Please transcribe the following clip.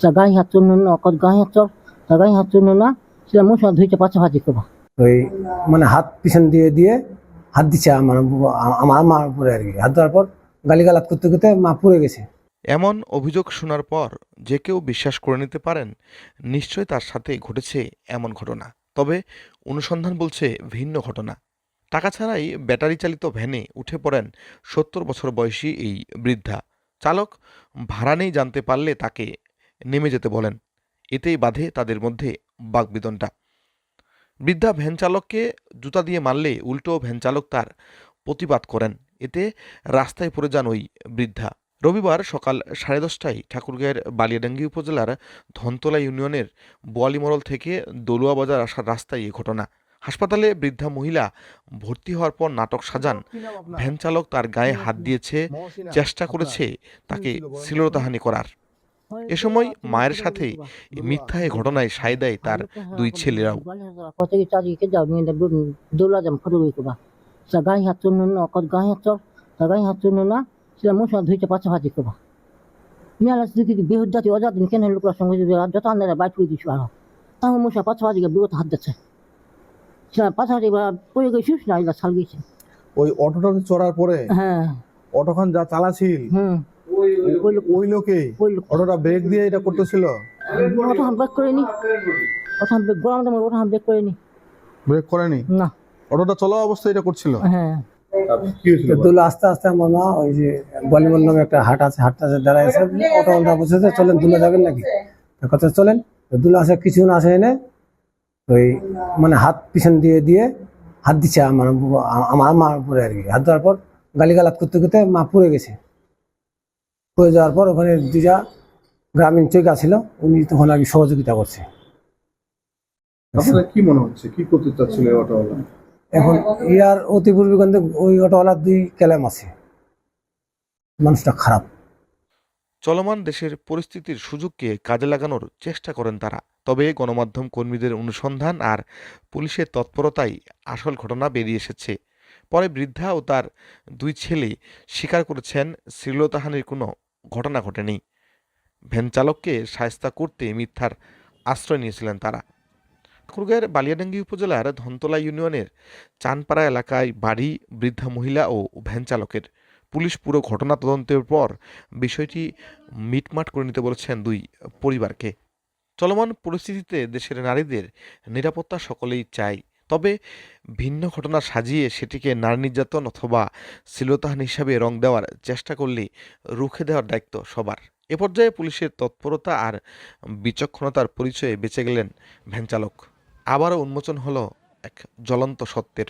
sa gahi hatun no kot gahi hatur sa gahi hatun na sila mo sa ধুইতে পাঁচ ভাজি করবা ওই মানে হাত পিছন দিয়ে দিয়ে হাত দিচ্ছে আমার আমার মার উপরে আর কি হাত দেওয়ার পর গালিগালাত করতে করতে মা পড়ে গেছে। এমন অভিযোগ শোনার পর যে কেউ বিশ্বাস করে নিতে পারেন নিশ্চয় তার সাথে ঘটেছে এমন ঘটনা। তবে অনুসন্ধান বলছে ভিন্ন ঘটনা। টাকা ছাড়াই ব্যাটারি চালিত ভ্যানে উঠে পড়েন সত্তর বছর বয়সী এই বৃদ্ধা। চালক ভাড়া নেই জানতে পারলে তাকে নেমে যেতে বলেন। এতেই বাধে তাদের মধ্যে বাগবিদনটা বৃদ্ধা ভ্যান চালককে জুতা দিয়ে মারলে উল্টো ভ্যান চালক তার প্রতিবাদ করেন। এতে রাস্তায় পড়ে যান ওই বৃদ্ধা। রবিবার সকাল সাড়ে দশটায় ঠাকুরগাঁয়ের বালিয়াডাঙ্গি উপজেলার ধনতলা ইউনিয়নের বোয়ালিমরল থেকে দলুয়া বাজার আসার রাস্তায় এ ঘটনা। হাসপাতালে বৃদ্ধা মহিলা ভর্তি হওয়ার পর নাটক সাজান। ভ্যান চালক তার গায়ে হাত দিয়েছে চেষ্টা করেছে তাকে শ্লীলতাহানি করার। এ সময় মায়ের সাথে মিথ্যা ঘটনায় সায় দেয় তার দুই ছেলেরাও। ধুইতে করবা জাতি অজাত কেন লোকরা সঙ্গে যত আন্দারে বাইট করে দিছো আর তাও বিগত হাত দিচ্ছে পড়ে গেছিস না সাল গেছে ওই অটোটাতে চড়ার পরে হ্যাঁ। অটোখান যা চালাছিল হুম। ওই লোকে অটোটা ব্রেক দিয়ে এটা করতেছিল? ওটা ব্রেক করে নি ব্রেক গরম দামে ওটা ব্রেক করে ব্রেক করেনি? না। অটোটা চলা অবস্থায় এটা করছিল? হ্যাঁ। কি হয়েছিল? তো দুলো আস্তে আস্তে আমার মা ওই যে বলিমন নামে একটা হাট আছে হাটটা দাঁড়াইছে অটো ওটা বসেছে চলেন দুলো যাবেন নাকি? কথা চলেন দুলো আসে কিছু না আসে এনে ওই মানে হাত পিছন দিয়ে দিয়ে হাত দিচ্ছে আমার আমার মার উপরে আর কি। হাত দেওয়ার পর গালিগালাত করতে করতে মা পড়ে গেছে। পড়ে যাওয়ার পর ওখানে দুটা গ্রামীণ চৈকা ছিল উনি তখন আর কি সহযোগিতা করছে। আপনার কি মনে হচ্ছে? কি করতে চাচ্ছিল অটোওয়ালা? এখন ইয়ার অতি পূর্বীগঞ্জে ওই অটোওয়ালার দুই ক্যালেম আছে। মানুষটা খারাপ। চলমান দেশের পরিস্থিতির সুযোগকে কাজে লাগানোর চেষ্টা করেন তারা। তবে গণমাধ্যম কর্মীদের অনুসন্ধান আর পুলিশের তৎপরতাই আসল ঘটনা বেরিয়ে এসেছে। পরে বৃদ্ধা ও তার দুই ছেলে স্বীকার করেছেন শ্রীলতাহানির কোনো ঘটনা ঘটেনি। ভ্যান চালককে সায়স্তা করতে মিথ্যার আশ্রয় নিয়েছিলেন তারা। ঠাকুরগাঁয়ের বালিয়াডাঙ্গি উপজেলার ধনতলা ইউনিয়নের চানপাড়া এলাকায় বাড়ি, বৃদ্ধা মহিলা ও ভ্যান চালকের। পুলিশ পুরো ঘটনা তদন্তের পর বিষয়টি মিটমাট করে নিতে বলেছেন দুই পরিবারকে। চলমান পরিস্থিতিতে দেশের নারীদের নিরাপত্তা সকলেই চায়। তবে ভিন্ন ঘটনা সাজিয়ে সেটিকে নারী নির্যাতন অথবা শ্লীলতাহান হিসাবে রং দেওয়ার চেষ্টা করলে রুখে দেওয়ার দায়িত্ব সবার। এ পর্যায়ে পুলিশের তৎপরতা আর বিচক্ষণতার পরিচয়ে বেঁচে গেলেন ভ্যানচালক। আবারও উন্মোচন হলো এক জ্বলন্ত সত্যের।